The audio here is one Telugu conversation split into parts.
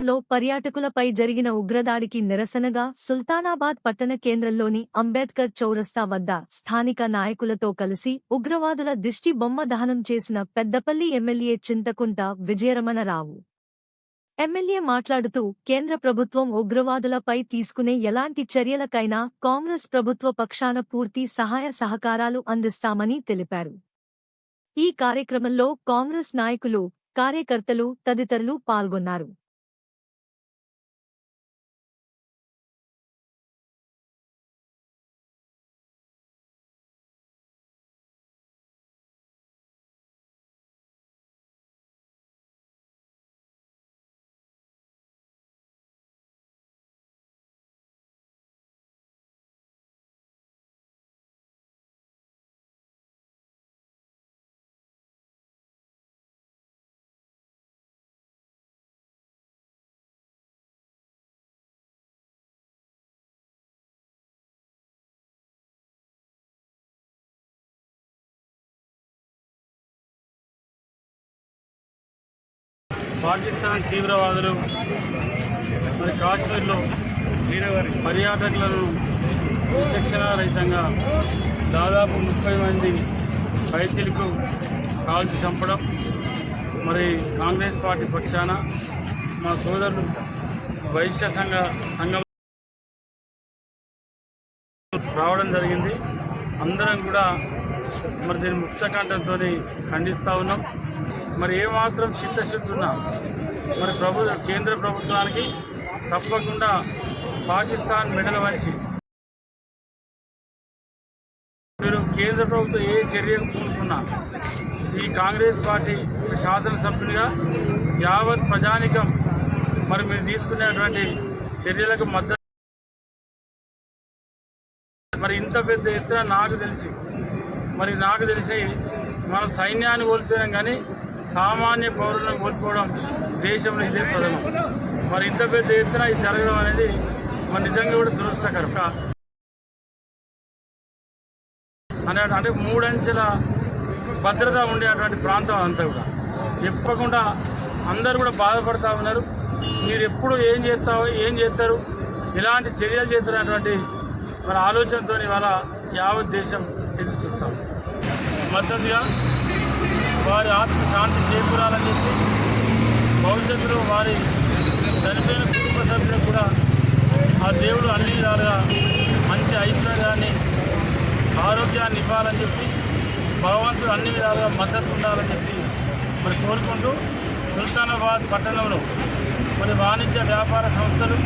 లో పర్యాటకులపై జరిగిన ఉగ్రదాడికి నిరసనగా సుల్తానాబాద్ పట్టణ కేంద్రంలోని అంబేద్కర్ చౌరస్తా వద్ద స్థానిక నాయకులతో కలిసి ఉగ్రవాదుల దిష్టి బొమ్మ దహనం చేసిన పెద్దపల్లి ఎమ్మెల్యే చింతకుంట విజయరమణరావు. ఎమ్మెల్యే మాట్లాడుతూ కేంద్ర ప్రభుత్వం ఉగ్రవాదులపై తీసుకునే ఎలాంటి చర్యలకైనా కాంగ్రెస్ ప్రభుత్వ పక్షాన పూర్తి సహాయ సహకారాలు అందిస్తామని తెలిపారు. ఈ కార్యక్రమంలో కాంగ్రెస్ నాయకులు కార్యకర్తలు తదితరులు పాల్గొన్నారు. పాకిస్తాన్ తీవ్రవాదులు మరి కాశ్మీర్లో పర్యాటకులను విచక్షణారహితంగా దాదాపు ముప్పై మంది వైద్యులకు కాల్చి చంపడం మరి కాంగ్రెస్ పార్టీ పక్షాన మా సోదరులు వైశ్య సంఘ సంఘం రావడం జరిగింది. అందరం కూడా మరి దీని ముక్త కంఠంతో ఖండిస్తూ ఉన్నాం. మరి ఏమాత్రం చిత్తశుద్ధి ఉన్నా మరి ప్రభు కేంద్ర ప్రభుత్వానికి తప్పకుండా పాకిస్తాన్ మెడల వంచి. మీరు కేంద్ర ప్రభుత్వం ఏ చర్యకు పూనుకున్నా ఈ కాంగ్రెస్ పార్టీ శాసనసభ్యునిగా యావత్ ప్రజానికం మరి మీరు తీసుకునేటువంటి చర్యలకు మద్దతు మరి ఇంత పెద్ద ఎత్తున నాకు తెలిసి మరి నాకు తెలిసి మన సైన్యాన్ని కోల్పోయాం కానీ సామాన్య పౌరులను కోల్పోవడం దేశంలో ఇదే ప్రథమం. మరి ఇంత పెద్ద ఎత్తున ఇది జరగడం అనేది మరి నిజంగా కూడా దురదృష్టకరం. అనే అంటే మూడంచెల భద్రత ఉండేటువంటి ప్రాంతం అంతా కూడా. చెప్పకుండా అందరూ కూడా బాధపడతా ఉన్నారు. మీరు ఎప్పుడు ఏం చేస్తావు ఏం చేస్తారు ఎలాంటి చర్యలు చేస్తున్నటువంటి మన ఆలోచనతో ఇవాళ యావత్ దేశం ఎదురు చూస్తాం మద్దతుగా వారి ఆత్మ శాంతి చేకూరాలని చెప్పి భవిష్యత్తులో వారి చనిపోయిన కుటుంబ సభ్యులకు కూడా ఆ దేవుడు అన్ని విధాలుగా మంచి ఐశ్వర్యాన్ని ఆరోగ్యాన్ని ఇవ్వాలని చెప్పి భగవంతుడు అన్ని విధాలుగా మద్దతు ఉండాలని చెప్పి మరి కోరుకుంటూ సుల్తానాబాద్ పట్టణంలో మరి వాణిజ్య వ్యాపార సంస్థలు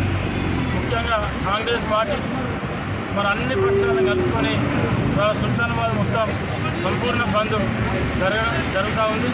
ముఖ్యంగా కాంగ్రెస్ పార్టీ మరి అన్ని పక్షాలను కలుపుకొని సుల్తానాబాద్ మొత్తం సంపూర్ణ బంద్ జరగ జరుగుతూ ఉంది.